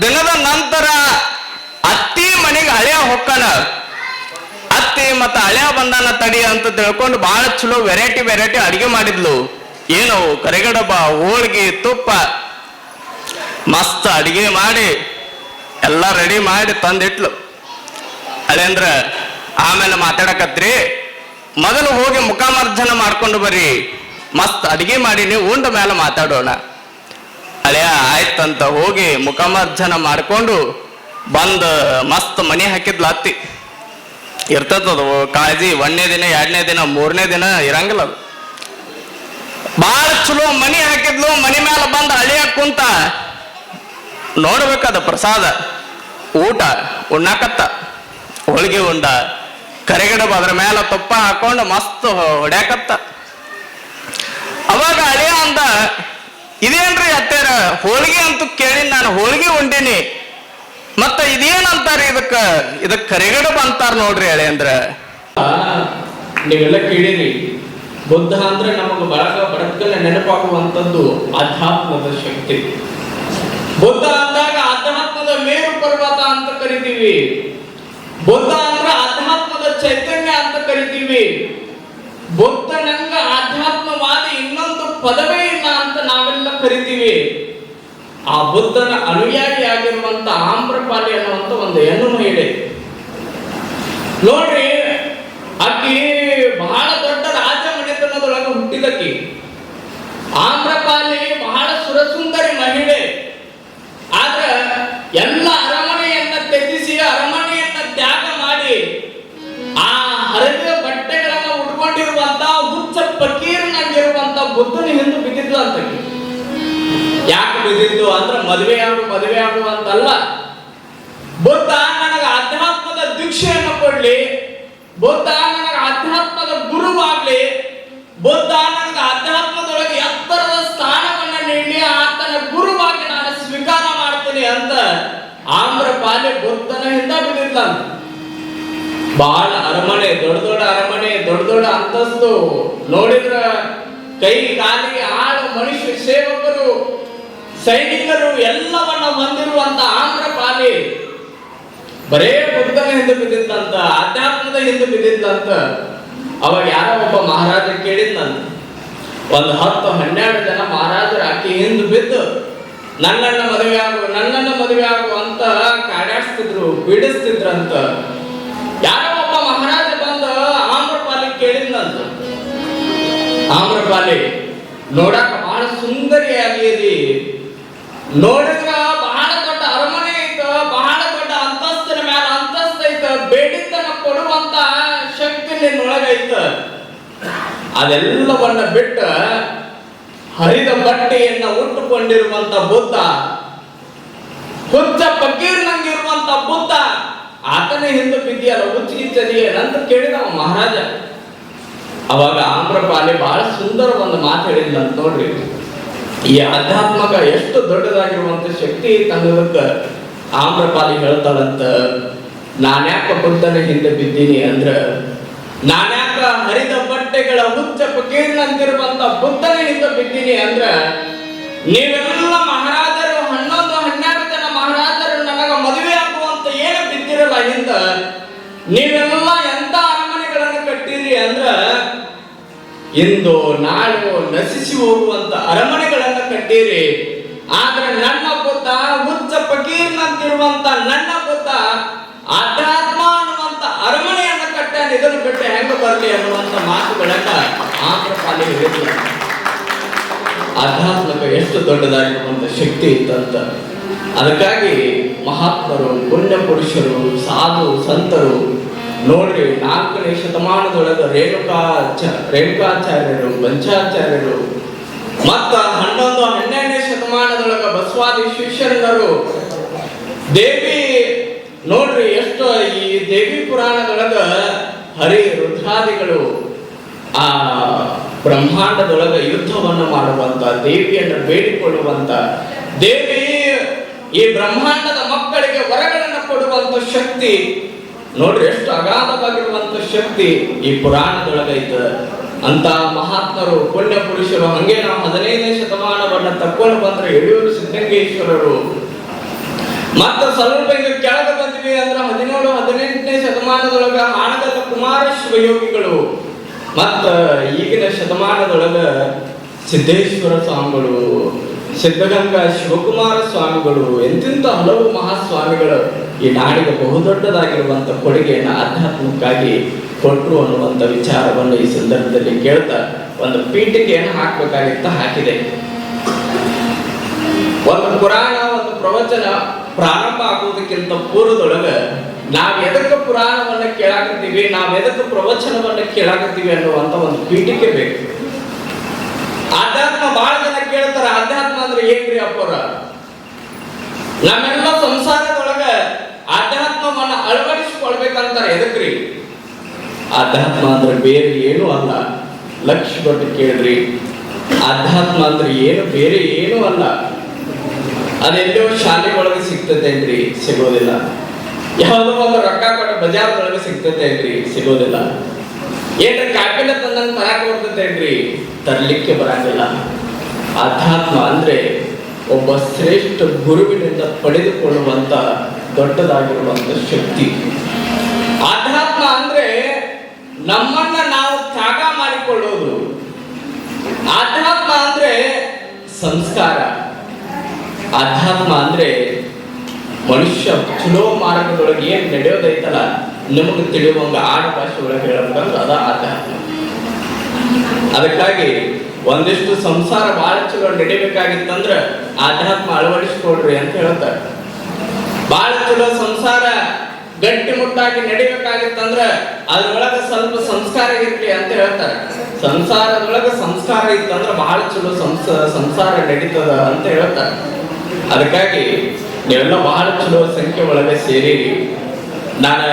ದಿನದ ನಂತರ ಅತ್ತಿ ಮನೆಗೆ ಹಳೆಯ ಹೊಕ್ಕನ ಮತ್ತ ಹಳೆಯ ಬಂದಾನ ತಡಿ ಅಂತ ತಿಳ್ಕೊಂಡು ಬಹಳ ಚಲೋ ವೆರೈಟಿ ವೆರೈಟಿ ಅಡಿಗೆ ಮಾಡಿದ್ಲು. ಏನು ಕರಿಗಡಬ, ಹೋಳ್ಗಿ, ತುಪ್ಪ. ಮಸ್ತ್ ಅಡಿಗೆ ಮಾಡಿ ಎಲ್ಲ ರೆಡಿ ಮಾಡಿ ತಂದಿಟ್ಲು. ಅಳೆಂದ್ರ ಆಮೇಲೆ ಮಾತಾಡಕತ್ರಿ, ಮೊದಲು ಹೋಗಿ ಮುಖಾಮರ್ಜನ ಮಾಡ್ಕೊಂಡು ಬರ್ರಿ. ಮಸ್ತ್ ಅಡಿಗೆ ಮಾಡಿ ನೀವು ಉಂಡ ಮೇಲೆ ಮಾತಾಡೋಣ. ಅಳೆಯ ಆಯ್ತಂತ ಹೋಗಿ ಮುಖಾಮರ್ಜನ ಮಾಡ್ಕೊಂಡು ಬಂದ ಮಸ್ತ್ ಮನೆ ಹಾಕಿದ್ಲ ಅತ್ತಿ. ಇರ್ತದದು ಕಾಳಜಿ. ಒಂದನೇ ದಿನ, ಎರಡನೇ ದಿನ, ಮೂರನೇ ದಿನ ಇರಂಗಿಲ್ಲ ಅದು. ಭಾಳ ಚಲೋ ಮನಿ ಹಾಕಿದ್ಲು, ಮನಿ ಮೇಲೆ ಬಂದು ಹಳಿಯ ಕುಂತ ನೋಡ್ಬೇಕದ ಪ್ರಸಾದ. ಊಟ, ಉಣ್ಣಾಕತ್ತ, ಹೋಳಿಗೆ ಉಂಡ, ಕರಿಗಡಬ ಅದ್ರ ಮೇಲೆ ತುಪ್ಪ ಹಾಕೊಂಡು ಮಸ್ತ್ ಹೊಡ್ಯಾಕತ್ತ. ಅವಾಗ ಅಳಿಯ ಅಂದ, ಇದೇನ್ರಿ ಅತ್ತೇರ, ಹೋಳಿಗೆ ಅಂತೂ ಕೇಳಿ ನಾನು, ಹೋಳಿಗೆ ಉಂಡೇನಿ. ಮತ್ತ ಇದೇನಂತಾರೆ ಇದಕ್ಕ, ಇದಕ್ ಕರೆಗಡ ಅಂತಾರ ನೋಡ್ರಿ ಹೇಳಿ ಅಂದ್ರ. ನೀವೆಲ್ಲ ಕೇಳಿರಿ, ಬುದ್ಧ ಅಂದ್ರೆ ನಮಗೆ ಬರಕ ಬಡಕಲ್ಲ ನೆನಪಾಗುವಂತದ್ದು ಆಧ್ಯಾತ್ಮದ ಶಕ್ತಿ. ಬುದ್ಧ ಅಂದಾಗ ಆಧ್ಯಾತ್ಮದ ಮೇರು ಪರ್ವತ ಅಂತ ಕರಿತೀವಿ. ಬುದ್ಧ ಅಂದ್ರೆ ಆಧ್ಯಾತ್ಮದ ಚೈತನ್ಯ ಅಂತ ಕರಿತೀವಿ. ಬುದ್ಧನಂಗ ಆಧ್ಯಾತ್ಮವಾದಿ ಇನ್ನೊಂದು ಪದವೇ ಇಲ್ಲ ಅಂತ ನಾವೆಲ್ಲ ಕರಿತೀವಿ. ಆ ಬುದ್ಧನ ಅನುಯಾಯಿಯಾಗಿರುವಂತ ಆಮ್ರಪಾಲಿ ಅನ್ನುವಂತ ಒಂದು ಹೆಣ್ಣು ಮಹಿಳೆ ನೋಡ್ರಿ, ಆಕಿ ಬಹಳ ದೊಡ್ಡ ರಾಜ ಮನೆತನದೊಳಗೆ ಹುಟ್ಟಿದಕ್ಕಿ ಆಮ್ರಪಾಲಿ ಬಹಳ ಸುರಸುಂದರಿ ಮಹಿಳೆ. ಆದ್ರ ಎಲ್ಲ ಅರಮನೆಯನ್ನ ತ್ಯಜಿಸಿ, ಅರಮನೆಯನ್ನ ತ್ಯಾಗ ಮಾಡಿ, ಆ ಹರಿದ ಬಟ್ಟೆಗಳನ್ನ ಉಟ್ಕೊಂಡಿರುವಂತ, ಹುಚ್ಚ ಪಕೀರ್ನಾಗಿರುವಂತ ಬುದ್ಧನ ಹಿಂದೆ ಬಿದ್ದಿದ್ಲು ಅಂತಕಿ. ಬಿದ್ದಿದ್ದು ಅಂದ್ರೆ ಮದುವೆ ಆಗು ಮದುವೆ ಆಗು ಅಂತಲ್ಲ. ಬುದ್ಧ ನನಗೆ ಅಧ್ಯಾತ್ಮದ ದೀಕ್ಷೆಯನ್ನು ಕೊಡ್ಲಿ. ಬುದ್ಧ ನನಗೆ ಅಧ್ಯಾತ್ಮದ ಗುರುವಾಗ್ಲಿ ಬುದ್ಧ ನನಗೆ ಅಧ್ಯಾತ್ಮದೊಳಗೆ ಎತ್ತರದ ಸ್ಥಾನವನ್ನು ನೀಡಿ ಆತನ ಗುರುವಾಗಿ ನಾನು ಸ್ವೀಕಾರ ಮಾಡ್ತೀನಿ ಅಂತ ಆಮ್ರಪಾಲಿ ಬುದ್ಧನ ಹಿಂದ ಬಿದ್ದಿದ್ದ ಬಹಳ ಅರಮನೆ, ದೊಡ್ಡ ದೊಡ್ಡ ಅರಮನೆ, ದೊಡ್ಡ ದೊಡ್ಡ ಅಂತಸ್ತು. ನೋಡಿದ್ರ ಕೈ, ಕಾಲಿಗೆ ಆಳು ಮನುಷ್ಯ ಸೇವಕರು ಸೈನಿಕರು ಎಲ್ಲವನ್ನ ಹೊಂದಿರುವಂತ ಆಮ್ರಪಾಲಿ ಬರೇ ಬುದ್ಧನ ಹಿಂದೆ ಬಿದ್ದಿದ್ದಂತ ಅಧ್ಯಾತ್ಮದ ಹಿಂದೆ ಬಿದ್ದಿದ್ದಂತ, ಅವಾಗ ಯಾರೋ ಒಬ್ಬ ಮಹಾರಾಜ ಕೇಳಿದ್ನಂತ. ಒಂದು ಹತ್ತು ಹನ್ನೆರಡು ಜನ ಮಹಾರಾಜರು ಆಕೆ ಹಿಂದೆ ಬಿದ್ದು, ನನ್ನನ್ನ ಮದುವೆ ಆಗು, ನನ್ನನ್ನ ಮದುವೆ ಆಗು ಅಂತ ಕಾಡಾಡ್ಸ್ತಿದ್ರು ಬಿಡಿಸ್ತಿದ್ರಂತ ಯಾರೋ ಒಬ್ಬ ಮಹಾರಾಜ ಬಂದು ಆಮ್ರಪಾಲಿ ಕೇಳಿದ್ನಂತ. ಆಮ್ರಪಾಲಿ ನೋಡಕ್ ಬಹಳ ಸುಂದರಿಯಾಗಿದಿ ನೋಡಿದ್ರ ಬಹಳ ದೊಡ್ಡ ಅರಮನೆ ಐತ ಬಹಳ ದೊಡ್ಡ ಅಂತಸ್ತಿನ ಮ್ಯಾಲ ಅಂತಸ್ತ ಐತ ಬೇಡಿದ್ದನ್ನ ಕೊಡುವಂತ ಶಕ್ತಿ ನಿನ್ನೊಳಗೈತ ಅದೆಲ್ಲವನ್ನ ಬಿಟ್ಟ ಹರಿದ ಬಟ್ಟೆಯನ್ನ ಉಟ್ಟುಕೊಂಡಿರುವಂತ ಬುದ್ಧ, ಹುಚ್ಚ ಪಕ್ಕೀರ್ನಂಗಿರುವಂತ ಬುದ್ಧ, ಆತನೇ ಹಿಂದೆ ಬಿದ್ದಿಯಲ್ಲ ಹುಚ್ಚಿಗಿಚ್ಚದಿ ಅಂತ ಕೇಳಿದ ಮಹಾರಾಜ. ಅವಾಗ ಆಮ್ರಪಾಲಿ ಬಹಳ ಸುಂದರ ಒಂದು ಮಾತು ಹೇಳಿದ್ಲಂತ ನೋಡ್ರಿ. ಈ ಆಧ್ಯಾತ್ಮಕ ಎಷ್ಟು ದೊಡ್ಡದಾಗಿರುವಂತ ಶಕ್ತಿ ತಂದದಕ್ಕ ಆಮ್ರಪಾಲಿ ಹೇಳ್ತಾಳಂತ, ನಾನ್ಯಾಕ ಬುದ್ಧನ ಹಿಂದೆ ಬಿದ್ದೀನಿ ಅಂದ್ರ, ನಾನ್ಯಾಕ ಹರಿದ ಬಟ್ಟೆಗಳ ಹುಚ್ಚ ಪಕೀರ್ಣಂತಿರುವಂತ ಬುದ್ಧನ ಹಿಂದೆ ಬಿದ್ದೀನಿ ಅಂದ್ರ, ನೀವೆಲ್ಲ ಮಹಾರಾಜರು, ಹನ್ನೊಂದು, ಹನ್ನೆರಡು ಜನ ಮಹಾರಾಜರು ನನಗ ಮದುವೆ ಆಗುವಂತ ಏನು ಬಿದ್ದಿರಲ್ಲ ಹಿಂದ ನೀವೆಲ್ಲ ಎಂತ ಅರಮನೆಗಳನ್ನು ಕಟ್ಟಿರಿ ಅಂದ್ರ ಇಂದು ನಾಳು ನಶಿಸಿ ಹೋಗುವಂತ ಅರಮನೆಗಳನ್ನ ಕಟ್ಟೀರಿ. ಆದ್ರೆ ನನ್ನ ಪುತ್ತ ಉಚ್ಚ ಪಕೀರ್ನಂತಿರುವಂತ ನನ್ನ ಪುತ್ತ ಆಧ್ಯಾತ್ಮ ಅನ್ನುವಂತ ಅರಮನೆಯನ್ನ ಕಟ್ಟ ಇದನ್ನು ಕಟ್ಟೆ ಹೆಂಗ ಬರಲಿ ಅನ್ನುವಂತ ಮಾತುಗಳನ್ನ ಆಮ್ರಪಾಲಿ ಹೇಳಿದ್ರು. ಆಧ್ಯಾತ್ಮಕ ಎಷ್ಟು ದೊಡ್ಡದಾಗಿರುವಂತ ಶಕ್ತಿ ಇತ್ತಂತ. ಅದಕ್ಕಾಗಿ ಮಹಾತ್ಮರು, ಪುಣ್ಯ ಪುರುಷರು, ಸಾಧು, ಸಂತರು ನೋಡ್ರಿ, ನಾಲ್ಕನೇ ಶತಮಾನದೊಳಗ ರೇಣುಕಾಚ ರೇಣುಕಾಚಾರ್ಯರು, ಪಂಚಾಚಾರ್ಯರು, ಮತ್ತ ಹನ್ನೊಂದು, ಹನ್ನೆರಡನೇ ಶತಮಾನದೊಳಗ ಬಸವಾದಿ ಶಿಷ್ಯರು ದೇವಿ, ನೋಡ್ರಿ, ಎಷ್ಟು ಈ ದೇವಿ ಪುರಾಣದೊಳಗ ಹರಿ ರುದ್ರಾದಿಗಳು ಆ ಬ್ರಹ್ಮಾಂಡದೊಳಗ ಯುದ್ಧವನ್ನು ಮಾಡುವಂತ, ದೇವಿಯನ್ನು ಬೇಡಿಕೊಳ್ಳುವಂತ, ದೇವಿ ಈ ಬ್ರಹ್ಮಾಂಡದ ಮಕ್ಕಳಿಗೆ ವರಗಳನ್ನು ಕೊಡುವಂತ ಶಕ್ತಿ ನೋಡ್ರಿ, ಎಷ್ಟು ಅಗಾಧವಾಗಿರುವಂತ ಶಕ್ತಿ ಈ ಪುರಾಣದೊಳಗೈತ ಅಂತ ಮಹಾತ್ಮರು, ಪುಣ್ಯ ಪುರುಷರು, ಹಂಗೆ ನಾವು ಹದಿನೈದನೇ ಶತಮಾನವನ್ನ ತಕ್ಕೊಂಡು ಬಂದ್ರೆ ಯಡಿಯೂರು ಸಿದ್ಧಲಿಂಗೇಶ್ವರರು ಮತ್ತ ಸ್ವಲ್ಪ ಈಗ ಕೆಳಗೆ ಬಂದ್ವಿ ಅಂದ್ರೆ ಹದಿನೇಳು, ಹದಿನೆಂಟನೇ ಶತಮಾನದೊಳಗ ಹಾನಗಲ್ಲ ಕುಮಾರ ಶಿವಯೋಗಿಗಳು ಮತ್ತ ಈಗಿನ ಶತಮಾನದೊಳಗ ಸಿದ್ದೇಶ್ವರ ಸ್ವಾಮಿಗಳು. ಸಿದ್ಧಗಂಗಾ ಶಿವಕುಮಾರ ಸ್ವಾಮಿಗಳು ಎಂತೆಂಥ ಹಲವು ಮಹಾಸ್ವಾಮಿಗಳು ಈ ನಾಡಿಗೆ ಬಹುದೊಡ್ಡದಾಗಿರುವಂಥ ಕೊಡುಗೆಯನ್ನು ಆಧ್ಯಾತ್ಮಕ್ಕಾಗಿ ಕೊಟ್ಟರು ಅನ್ನುವಂಥ ವಿಚಾರವನ್ನು ಈ ಸಂದರ್ಭದಲ್ಲಿ ಕೇಳ್ತಾ ಒಂದು ಪೀಠಿಕೆಯನ್ನು ಹಾಕಬೇಕಾಗಿತ್ತ ಹಾಕಿದೆ. ಒಂದು ಪುರಾಣ, ಒಂದು ಪ್ರವಚನ ಪ್ರಾರಂಭ ಆಗುವುದಕ್ಕಿಂತ ಪೂರ್ವದೊಳಗೆ ನಾವ್ ಎದಕ್ಕೆ ಪುರಾಣವನ್ನ ಕೇಳಾಕತ್ತೀವಿ, ನಾವ್ ಎದಕ್ಕೆ ಪ್ರವಚನವನ್ನ ಕೇಳಾಕತ್ತೀವಿ ಅನ್ನುವಂತ ಒಂದು ಪೀಠಿಕೆ ಬೇಕು. ಆಧ್ಯಾತ್ಮ ಬಹಳ ಕೇಳ್ತಾರ ಆಧ್ಯಾತ್ಮ ಅಂದ್ರೆ ಏನ್ರಿ ಅಪ್ಪರ ನಮ್ಮೆಲ್ಲ ಸಂಸಾರದೊಳಗ ಆಧ್ಯಾತ್ಮವನ್ನ ಅಳವಡಿಸಿಕೊಳ್ಬೇಕಂತಾರೆ, ಎದಕ್ರಿ? ಆಧ್ಯಾತ್ಮ ಅಂದ್ರೆ ಬೇರೆ ಏನೂ ಅಲ್ಲ. ಲಕ್ಷ್ಯ ಕೊಟ್ಟು ಕೇಳ್ರಿ ಆಧ್ಯಾತ್ಮ ಅಂದ್ರೆ ಏನು? ಬೇರೆ ಏನೂ ಅಲ್ಲ. ಅದೆಲ್ಲೋ ಶಾಲೆ ಒಳಗೆ ಸಿಗ್ತದೇನ್ರಿ ಸಿಗೋದಿಲ್ಲ. ಯಾವುದೋ ಒಂದು ರೊಕ್ಕ ಕೊಟ್ಟ ಬಜಾರ್ ಒಳಗೆ ಅಂದ್ರಿ, ಸಿಗೋದಿಲ್ಲ. ಏನ್ರ ತಂದಂಗೆ ತಂದಂಗ ತರಕ ಅಂದ್ರಿ? ತರ್ಲಿಕ್ಕೆ ಬರಂಗಿಲ್ಲ. ಆಧ್ಯಾತ್ಮ ಅಂದ್ರೆ ಒಬ್ಬ ಶ್ರೇಷ್ಠ ಗುರುವಿನಿಂದ ಪಡೆದುಕೊಳ್ಳುವಂತ ದೊಡ್ಡದಾಗಿರುವಂತ ಶಕ್ತಿ. ಆಧ್ಯಾತ್ಮ ಅಂದ್ರೆ ನಮ್ಮನ್ನ ನಾವು ತ್ಯಾಗ ಮಾಡಿಕೊಳ್ಳೋದು. ಆಧ್ಯಾತ್ಮ ಅಂದ್ರೆ ಸಂಸ್ಕಾರ. ಆಧ್ಯಾತ್ಮ ಅಂದ್ರೆ ಮನುಷ್ಯ ಚಲೋ ಮಾರ್ಗದೊಳಗೆ ಏನ್ ನಡೆಯೋದೈತಲ್ಲ, ನಿಮಗೆ ತಿಳಿಯುವಂಗ ಆಡ ಭಾಷೆ ಒಳಗೆ ಹೇಳಬೇಕಂದ್ರೆ ಅದ ಆಧ್ಯಾತ್ಮ. ಅದಕ್ಕಾಗಿ ಒಂದಿಷ್ಟು ಸಂಸಾರ ಬಹಳ ಚಲೋ ನಡಿಬೇಕಾಗಿತ್ತಂದ್ರ ಆಧ್ಯಾತ್ಮ ಅಳವಡಿಸ್ಕೊಡ್ರಿ ಅಂತ ಹೇಳ್ತಾರೆ. ಬಹಳ ಚಲೋ ಸಂಸಾರ ಗಟ್ಟಿ ಮುಟ್ಟಾಗಿ ನಡಿಬೇಕಾಗಿತ್ತಂದ್ರ ಅದ್ರೊಳಗ ಸ್ವಲ್ಪ ಸಂಸ್ಕಾರ ಇರ್ಲಿ ಅಂತ ಹೇಳ್ತಾರೆ. ಸಂಸಾರದೊಳಗ ಸಂಸ್ಕಾರ ಇತ್ತಂದ್ರ ಬಹಳ ಚಲೋ ಸಂಸ, ಸಂಸಾರ ನಡೀತದ ಅಂತ ಹೇಳ್ತಾರೆ. ಅದಕ್ಕಾಗಿ ನೀವೆಲ್ಲ ಬಹಳ ಚಲೋ ಸಂಖ್ಯೆ ಒಳಗೆ ಸೇರಿರಿ ನಾನು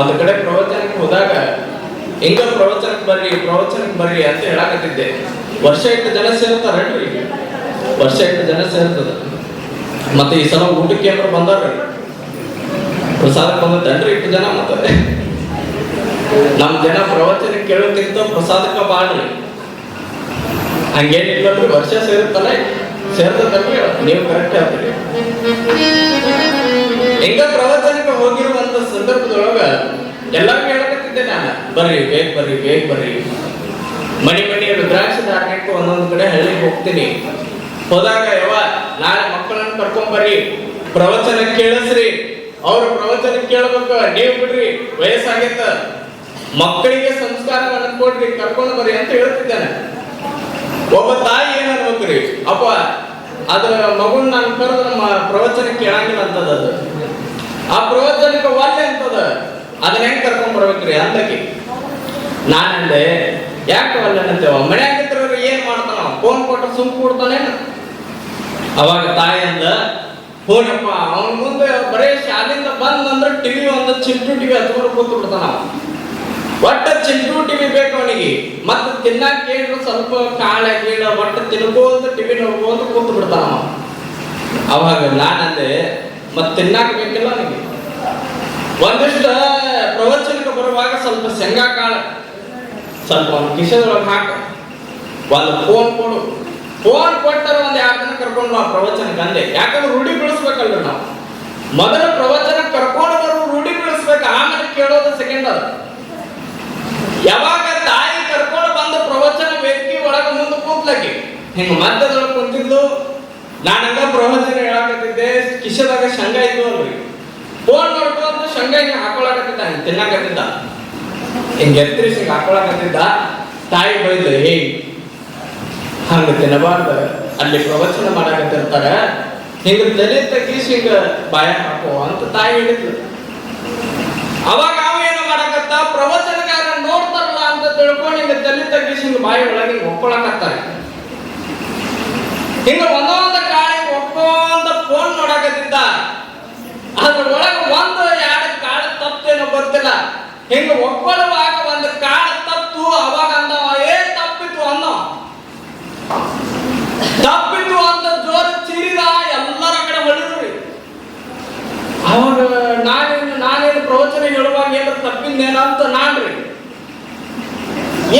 ಒಂದು ಕಡೆ ಪ್ರವಚನಕ್ಕೆ ಹೋದಾಗ ಹಿಂಗ ಪ್ರವಚನಕ್ಕೆ ಬರ್ರಿ ಪ್ರವಚನಕ್ಕೆ ಬರ್ರಿ ಅಂತ ಹೇಳಾಕತ್ತಿದ್ದೆ. ವರ್ಷ ಇಟ್ಟು ಜನ ಸೇರ್ತಾರೇನ್ರಿ? ವರ್ಷ ಇಟ್ಟು ಜನ ಸೇರ್ತದ. ಮತ್ತೆ ಈ ಸಲ ಊಟಕ್ಕೆ ಏನಾರು ಬಂದಾರ ಪ್ರಸಾದಕ್ಕೆ ಬಂದನ್ರಿ ಇಟ್ಟು ಜನ ಮತ್ತೆ? ನಮ್ ಜನ ಪ್ರವಚನ ಕೇಳೋಕ್ಕಿಂತ ಪ್ರಸಾದಕ್ಕ ಬಾಳ್ರಿ. ಹಂಗೇನಿಲ್ಲಲ್ರಿ ವರ್ಷ ಸೇರುತ್ತಲ್ಲ ಸೇರ್ತದಲ್ರಿ ನೀವು ಕರೆಕ್ಟ್ ಹೇಳ್ತೀರಿ. ಹೆಂಗ ಪ್ರವಚನಕ್ಕೆ ಹೋಗಿರುವಂತ ಸಂದರ್ಭದೊಳಗ ಎಲ್ಲರಿಗೂ ಹೇಳಕತ್ತಿದ್ದೆ ನಾನು. ಬರ್ರಿ, ಬೇಗ ಬರ್ರಿ ಬೇಗ ಬರ್ರಿ. ಮನಿ ಮನಿ ರುದ್ರಾಕ್ಷಿ ಧಾರಣಕ್ಕೆ ಒಂದೊಂದು ಕಡೆ ಹಳ್ಳಿಗೆ ಹೋಗ್ತೀನಿ. ಹೋದಾಗ ಯಾವ ನಾಳೆ ಮಕ್ಕಳನ್ನು ಕರ್ಕೊಂಡ್ ಬರ್ರಿ. ಪ್ರವಚನ ಕೇಳಿಸ್ರಿ. ಅವ್ರ ಪ್ರವಚನ ಕೇಳಬೇಕು. ನೀವು ಬಿಡ್ರಿ ವಯಸ್ಸಾಗೈತ ಮಕ್ಕಳಿಗೆ ಸಂಸ್ಕಾರವನ್ನು ಕೊಡ್ರಿ, ಕರ್ಕೊಂಡು ಬರ್ರಿ ಅಂತ ಹೇಳ್ತಿದ್ದಾನೆ. ಒಬ್ಬ ತಾಯಿ ಏನನ್ಬೇಕ್ರಿ ಅಪ್ಪ ಅದರ ಮಗುನ್ ನಾನು ಕರೆದ್ರೆ ಪ್ರವಚನ ಕೇಳಂಗಿಲ್ಲ ಅಂತದ ಅದು ಆ ಪ್ರವಚನಕ್ಕೆ ವಾಲ್ಯ ಅಂತದ. ಅದನ್ನ ಹೆಂಗ್ ಕರ್ಕೊಂಡ್ ಬರ್ಬೇಕ್ರಿ ಅಂದಕ್ಕೆ ನಾನಂದೆ, ಯಾಕೆ ಅಲ್ಲನಂತೆ ಅಂತೇವ ಮನ್ಯಾಗಿದ್ರ ಏನ್ ಮಾಡ್ತಾನ? ಫೋನ್ ಕೊಟ್ಟು ಸುಮ್ ಕೂಡ್ತಾನೇನು ಅವಾಗ ತಾಯಿ ಅಂದ, ಹೋಗಪ್ಪ, ಅವನ ಮುಂದೆ ಬರೇ ಶಾಲೆಯಿಂದ ಬಂದ್ ಅಂದ್ರೆ ಟಿವಿ ಒಂದು ಚಿಂಟು ಟಿವಿ ಹತ್ಕೊಂಡು ಕೂತು ಬಿಡ್ತಾನ. ಒಟ್ಟ ಚಿಂಟು ಟಿವಿ ಬೇಕು ಅವನಿಗೆ. ಮತ್ತೆ ತಿನ್ನಕ್ ಏನ್ರು ಸ್ವಲ್ಪ ಕಾಳ ಗೀಳ ಒಟ್ಟ ತಿನ್ಕೋತ ಟಿವಿ ನೋಡ್ಕೋತ ಕೂತು ಬಿಡ್ತಾನ ಅವ. ಅವಾಗ ನಾನಂದೆ, ಮತ್ ತಿನ್ನಾಕ ಬೇಕಿಲ್ಲ ಅವನಿಗೆ. ಒಂದಿಷ್ಟ ಪ್ರವಚನಕ್ಕೆ ಬರುವಾಗ ಸ್ವಲ್ಪ ಶೇಂಗಾ ಕಾಳ. ಸ್ವಲ್ಪ ಒಂದು ಕಿಶದೊಳಗೆ ಹಾಕ. ಒಂದು ಫೋನ್ ಕೊಡು. ಫೋನ್ ಕೊಟ್ಟರೆ ಒಂದು ಯಾರು ಜನ ಕರ್ಕೊಂಡು ನಾವು ಪ್ರವಚನ ಅಂದೆ ಯಾಕಂದ್ರೆ ರೂಢಿ ಬೆಳೆಸ್ಬೇಕಲ್ರಿ ನಾವು. ಮೊದಲ ಪ್ರವಚನ ಕರ್ಕೊಂಡು ಬರೋ ರೂಢಿ ಬೆಳೆಸ್ಬೇಕು, ಆಮೇಲೆ ಕೇಳೋದು ಸೆಕೆಂಡ್ ಅದು. ಯಾವಾಗ ತಾಯಿ ಕರ್ಕೊಂಡು ಬಂದು ಪ್ರವಚನ ವ್ಯಕ್ತಿ ಒಳಗ ಮುಂದೆ ಕೂತ್ಲಕ್ಕೆ ಹಿಂಗೆ ಮಧ್ಯದೊಳಗೆ ಕುಂತಿದ್ಲು. ನಾನೆಲ್ಲ ಪ್ರವಚನ ಹೇಳಕತ್ತಿದ್ದೆ. ಕಿಶದಾಗ ಶಂಗ ಇದ್ದು ಅಲ್ರಿ. ಫೋನ್ ಮಾಡ್ಕೊಂಡು ಶಂಗ ಹಿಂಗ ಹಾಕೊಳಕತ್ತಿದ್ದ ಹಿಂಗ್ ತಿನ್ನಕತ್ತಿದ್ದ. ಹಿಂಗ ಎತ್ತರಿಸಿ ಹಿಂಗ ಹಾಕೊಳಕತ್ತಿದ್ದ? ತಾಯಿ ಬೈದ್ಲ ಹೇ ಹಂಗ ತಿನ್ನಬಾರ್ದ. ಅಲ್ಲಿ ಪ್ರವಚನ ಮಾಡಕತ್ತಿರ್ತಾರ. ಹಿಂಗ ತಲೆ ತಗ್ಗಿಸಿ ಹಿಂಗ ಬಾಯ ಹಾಕೋ ಅಂತ ತಾಯಿ ಹೇಳಿದ್ಲು. ಅವಾಗ ಅವ ಏನು ಮಾಡಕತ್ತ ಪ್ರವಚನಕಾರ ನೋಡ್ತಾರಲ್ಲ ಅಂತ ತಿಳ್ಕೊಂಡು ಹಿಂಗ ತಲೆ ತಗ್ಗಿಸಿ ಹಿಂಗ ಬಾಯಿ ಒಳಗೆ ಒಪ್ಕೊಳಕತ್ತಾರೆ ಹಿಂಗ ಒಂದೊಂದ ಕಾಳಿ ಅಂತ ಫೋನ್ ನೋಡಕತ್ತಿದ್ದ. ಅದ್ರ ಒಳಗ ಒಂದು ಎರಡು ಕಾಳ ತಪ್ಪೇನೋ ಗೊತ್ತಿಲ್ಲ. ಹಿಂಗ ಒಪ್ಕೊಳ್ಳುವಾಗ ಒಂದು ಕಾಳ ತಪ್ಪು, ಅವಾಗ ಅಂದವ ಏ, ತಪ್ಪಿತು ಅನ್ನೋ ತಪ್ಪಿತು ಅಂತ ಜೋರ ಚೀರಿದ ಎಲ್ಲರ ಕಡೆ ಹೊಳಿದ್ರಿ ಅವಾಗ ನಾನೇನು ನಾನೇನು ಪ್ರವಚನ ಹೇಳುವಾಗ ಏನಾರ ತಪ್ಪಿಂದೇನಂತ ನಾನ್ರಿ.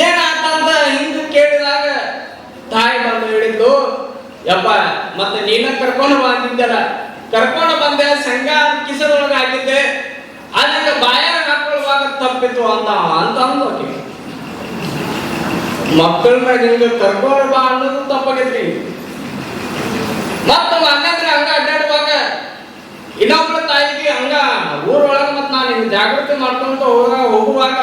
ಏನಾತಂತ ಹಿಂದ ಕೇಳಿದಾಗ ತಾಯಿ ಬಂದು ಹೇಳಿದ್ದು, ಯಪ್ಪ, ಮತ್ತೆ ನೀನ ಕರ್ಕೊಂಡು ಬಂದಿದ್ದಲ್ಲ. ಕರ್ಕೊಂಡು ಬಂದೆ, ಸಂಘ ಕಿಸದೊಳಗೆ ಹಾಕಿದ್ದೆ ಅದಕ್ಕೆ ತಪ್ಪಿತು ಅಂತ ಅಂತ ಅಂದ ಆಕಿ. ಮಕ್ಕಳನ್ನ ಹಿಂಗ ಕರ್ಕೊಂಡು ಬಾ ಅನ್ನೋದು ತಪ್ಪಾಗೈತ್ರಿ. ಮತ್ತ ಹಂಗಂದ್ರೆ ಹಂಗ ಅಡ್ಡಾಡುವಾಗ ಇನ್ನೊಬ್ಬರ ತಾಯಿಗೆ ಹಂಗ ಊರೊಳಗ ಮತ್ ನಾನು ನಿಮ್ ಜಾಗೃತಿ ಮಾಡ್ಕೊಂತ ಹೋಗ ಹೋಗುವಾಗ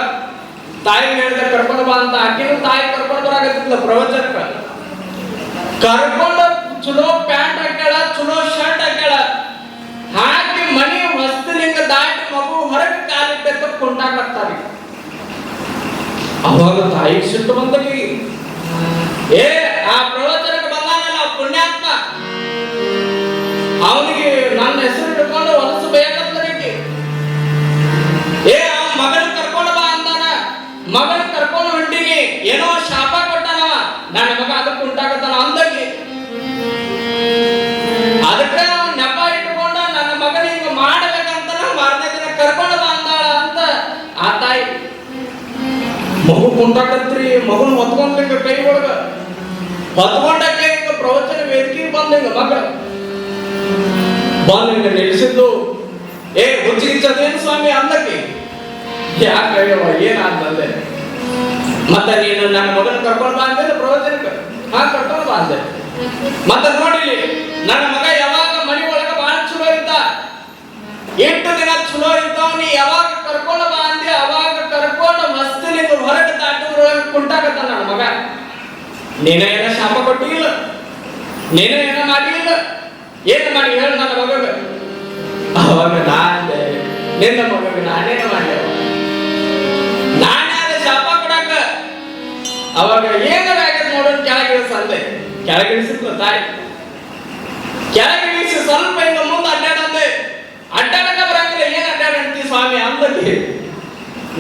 ತಾಯಿ ಹೇಳಿದ್ರೆ ಕರ್ಕೊಂಡು ಬಾ ಅಂತ ಅಕ್ಕಿನ ತಾಯಿ ಕರ್ಕೊಂಡು ಬರಾಕತ್ತಿದ್ಲ ಪ್ರವಚನಕ್ಕ. ಕರ್ಕೊಂಡು ಚಲೋ ಪ್ಯಾಂಟ್ ಹಾಕ್ಯಾಳ, ಚಲೋ ಶರ್ಟ್ ಹಾಕ್ಯಾಳ. ಹಾಕಿ ಮನಿ ಹೊಸ್ತಿಲಿಂಗ ದಾಟಿ ಮಗು ಹೊರಗೆ ಕಾಲಿಟ್ಟೆ ಕೊಂಡಾಕತ್ತಾರೆ ಅವಾಗ ತಾಯಿ ಸಿಟ್ಟು ಬಂದಕಿ ಏ ಕುಂಟಾಕತ್ರಿ ಮಗನ್ ಹೊತ್ಕೊಂಡ್ಲಿಂಗ ಕೈ ಒಳಗ. ಹೊತ್ಕೊಂಡಕ್ಕೆ ಪ್ರವಚನ ವೇದಿಕೆ ಬಂದಂಗ ಮಗ ಬಂದ್ ನಿಲ್ಲಿಸಿದ್ದು, ಏ ಏ ಚದೇನ್ ಸ್ವಾಮಿ ಅಂದಕ್ಕೆ? ಯಾಕೆ ಏನಾದ್ನಂದೆ ಮತ್ತೆ ನೀನು ನನ್ನ ಮಗನ ಕರ್ಕೊಂಡ್ ಬಾ ಪ್ರವಚನ ಪ್ರವಚನಕ್ಕೆ? ಹಾ, ಕರ್ಕೊಂಡು ಬಾ ಮತ್ತೆ ನೋಡಿಲಿ, ನನ್ನ ಮಗ ಯಾವಾಗ ಮನೆ ಒಳಗ ಬಹಳ ಚಲೋ ಇದ್ದ? ಎಂಟು ದಿನ ಚಲೋ ಇದ್ದಾವ ನೀ ಯಾವಾಗ ಕರ್ಕೊಂಡು ಬಾ ಅಂದೆ ಅವಾಗ ಕರ್ಕೊಂಡು ಮಸ್ತ್ ನಿಂಗೆ ಹೊರಗೆ ಕುಂಟಾಕತ್ತ ನನ್ನ ಮಗ. ನೀನ ಏನ ಶಾಪ ಕೊಟ್ಟಿಲ್ಲ? ನೀನ ಏನ ಮಾಡಿಲ್ಲ? ಏನು ಮಾಡಿ ಹೇಳು ನನ್ನ ಮಗಗ. ಅವಾಗ ನಾ ಅಂದೆ, ನಿನ್ನ ಮಗಗ ನಾನೇನ ಮಾಡ್ಯ ನಾನ್ಯಾರ ಶಾಪ ಕೊಡಾಕ ಅವಾಗ ಏನಾರ ಆಗ್ಯದ ನೋಡೋಣ ಕೆಳಗಿಳಿಸ ಅಂದೆ ಕೆಳಗಿಳಿಸಿದ್ಲು ತಾಯಿ. ಕೆಳಗಿಳಿಸಿ ಸ್ವಲ್ಪ ಹಿಂಗ ಮುಂದೆ ಅಡ್ಡಾಡಂದೆ ಅಡ್ಡಾಡಕ ಬರಂಗಿಲ್ಲ, ಏನ್ ಅಡ್ಡಾಡಂತಿ ಸ್ವಾಮಿ ಅಂದಕ್ಕೆ.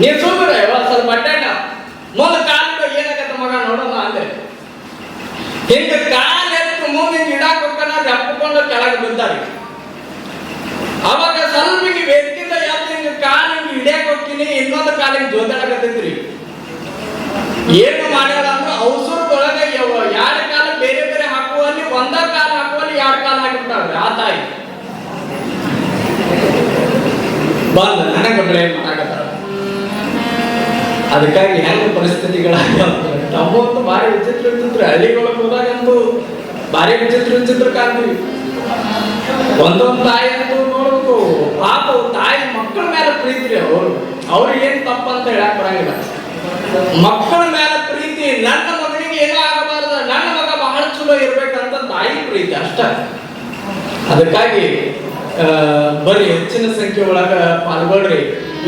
ನೀನ್ ಸುಮ್ಮನೆ ಸ್ವಲ್ಪ ಅಡ್ಡಾಡ ಮುಂದೆ ಕಾಲಿಡು ಏನಾಗತ್ತ ಮಗ ನೋಡೋಣ ಅಂದ್ರೆ? ಹಿಂಗ ಕಾಲೆತ್ತು ಹಿಂಗ ಇಡಾಕ್ ಹೋಗ್ತಾನ ರಪ್ಪಿಕೊಂಡು ಕೆಳಗೆ ಬಿದ್ದಾರೆ ಅವಾಗ ಸ್ವಲ್ಪ ಹಿಂಗೆ ವೇದಿಕೆಯಿಂದ ಎದ್ದು ಹಿಂಗೆ ಕಾಲು ಹಿಂಗೆ ಹಿಡಿಯಕ್ ಹೋಗ್ತೀನಿ ಇನ್ನೊಂದು ಕಾಲಿಗೆ ಜೋತಾಡಕತ್ತಿದ್ರಿ? ಏನು ಮಾಡ್ಯಾರ ಅಂದ್ರೆ ಔಷಧದೊಳಗೆ ಎರಡು ಕಾಲ ಬೇರೆ ಬೇರೆ ಹಾಕುವಲ್ಲಿ, ಒಂದ ಕಾಲ ಹಾಕುವಲ್ಲಿ ಎರಡು ಕಾಲ ಹಾಕಿಬಿಟ್ಟಾರ ಆ ತಾಯಿ. ಬಂದ, ನನಗೆ ಬ್ಲೇಮ್ ಅದಕ್ಕಾಗಿ ಹೆಂಗ ಪರಿಸ್ಥಿತಿಗಳಾಗ ನಮ್ಮಂತೂ ಭಾರಿ ವಿಚಿತ್ರ ವಿಚಿತ್ರ ಹಳ್ಳಿಗೊಳಗೆ ಹೋದಾಗಂತೂ ಭಾರಿ ವಿಚಿತ್ರ ವಿಚಿತ್ರ ಕಾಣ್ತೀವಿ. ಒಂದೊಂದು ತಾಯಿ ಅಂತೂ ನೋಡಬೇಕು. ಪಾಪ ತಾಯಿ ಮಕ್ಕಳ ಮೇಲೆ ಪ್ರೀತಿ ರೀ ಅವರು. ಅವ್ರಿಗೆ ಏನ್ ತಪ್ಪಂತ ಹೇಳಕ್ ಬರಂಗಿಲ್ಲ. ಮಕ್ಕಳ ಮೇಲೆ ಪ್ರೀತಿ, ನನ್ನ ಮಗನಿಗೆ ಏನೂ ಆಗಬಾರ್ದು, ನನ್ನ ಮಗ ಬಹಳ ಚಲೋ ಇರ್ಬೇಕಂತ ತಾಯಿ ಪ್ರೀತಿ ಅಷ್ಟ. ಅದಕ್ಕಾಗಿ ಬರಿ ಹೆಚ್ಚಿನ ಸಂಖ್ಯೆ ಒಳಗ ಪಾಲ್ಗೊಳ್ರಿ.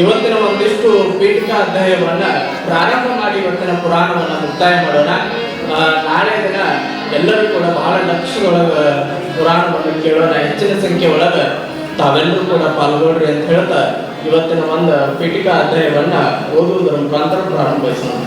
ಇವತ್ತಿನ ಒಂದಿಷ್ಟು ಪೀಠಿಕ ಅಧ್ಯಾಯವನ್ನ ಪ್ರಾರಂಭ ಮಾಡಿ ಇವತ್ತಿನ ಪುರಾಣವನ್ನ ಮುಕ್ತಾಯ ಮಾಡೋಣ. ನಾಳೆ ದಿನ ಎಲ್ಲರೂ ಕೂಡ ಬಹಳ ಲಕ್ಷದೊಳಗ ಪುರಾಣವನ್ನು ಕೇಳೋಣ. ಹೆಚ್ಚಿನ ಸಂಖ್ಯೆ ಒಳಗ ತಾವೆಲ್ಲರೂ ಕೂಡ ಪಾಲ್ಗೊಳ್ಳ್ರಿ ಅಂತ ಹೇಳ್ತಾ ಇವತ್ತಿನ ಒಂದು ಪೀಠಿಕಾ ಅಧ್ಯಾಯವನ್ನ ಓದುವುದರ ಮುಖಾಂತರ ಪ್ರಾರಂಭಿಸೋಣ